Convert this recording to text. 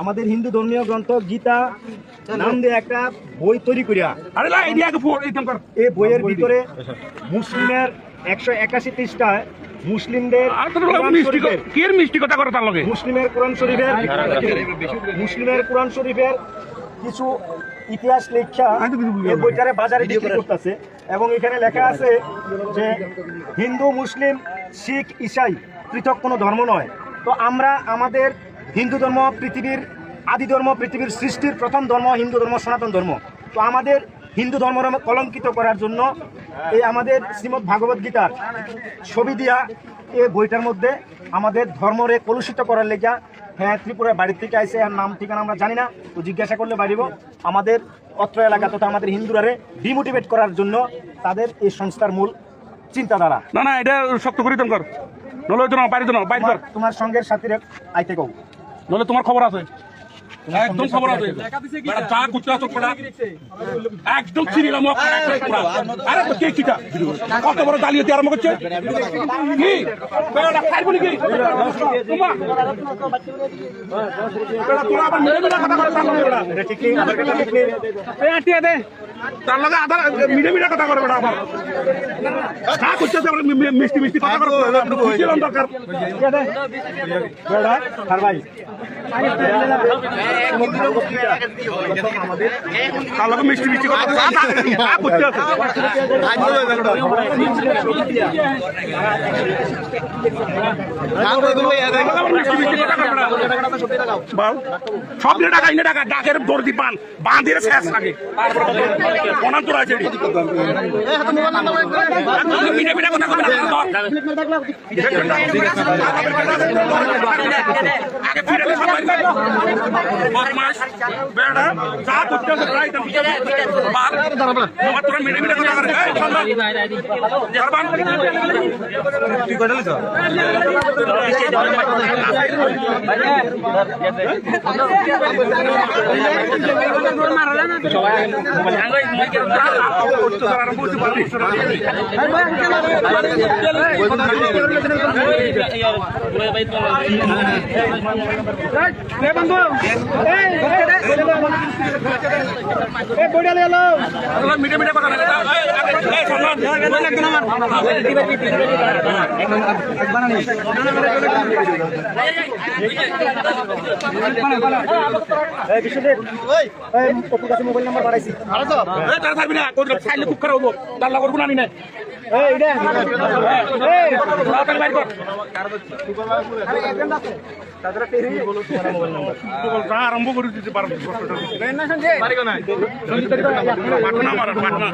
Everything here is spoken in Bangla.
আমাদের হিন্দু ধর্মীয় গ্রন্থ গীতা নাম দিয়ে একটা বই তৈরি করিয়া। আরে লা এদিকে আগে ফোর এইরকম কর। এই বইয়ের ভিতরে মুসলিমের একশো একাশি পৃষ্ঠায় মুসলিমদের মিষ্টি কথা করে তার লগে মুসলিমের কোরআন শরীফের মুসলিমের কোরআন শরীফের কিছু ইতিহাস লেখা এই বইটারে বাজারে বিক্রি করতেছে। এবং এখানে লেখা আছে যে হিন্দু মুসলিম শিখ ইসাই পৃথক কোনো ধর্ম নয়। তো আমরা আমাদের হিন্দু ধর্ম পৃথিবীর আদি ধর্ম পৃথিবীর সৃষ্টির প্রথম ধর্ম হিন্দু ধর্ম সনাতন ধর্ম। তো আমাদের হিন্দু ধর্ম কলঙ্কিত করার জন্য এই আমাদের শ্রীমদ্ ভাগবত গীতার ছবি দিয়া এই বইটার মধ্যে আমাদের ধর্মরে কলুষিত করার লেগা হ্যাঁ ত্রিপুরার বাড়ির থেকে আইসে আর নাম ঠিকানা আমরা জানি না তো জিজ্ঞাসা করলে বাড়িব। আমাদের অত্র এলাকা তথা আমাদের হিন্দুরারে ডিমোটিভেট করার জন্য তাদের এই সংস্থার মূল চিন্তাধারা। না না এটা শক্ত করে কর। নলে তোমার- তোমার সঙ্গের সাথীরে আইতে কও। নলে তোমার খবর আছে। একদম খবর আছে। বেটা চা কুচরা তো পড়া একদম চিনিলাম মুখ একদম পুরা আরে তো কে কিটা? কত বড় দালিয়ে আরম্ভ করছে? কি? বেটা খাইব নাকি? তোমা বেটা তোরা আবার মেরে মেরে কথা লগে বেটা ঠিক নেই কথা এই আটিয়া দে। তার লগে আধার মিডে মিডে কথা করে বেটা আবার। চা কুচরা তো মিষ্টি মিষ্টি কথা করে বুঝছিলাম দরকার বেড়া আর ভাই লগে মিষ্টি মিষ্টি সব নিয়ে টাকা ইনে টাকা ডাকের দর্দি পান বাঁধিয়ে শেষ লাগে অনান্তর আছে আগে বদমাস বেড়া যা করতে প্রায় তোরা মিটে মিটে কথা করে তুই কটালে তো মিটে মোবাইল নাম্বার বাড়াইছি খুব খারাপ তার লাগর গুণ আনি না আরম্ভ করে দিতে পারব পাটনা মারা পাটনা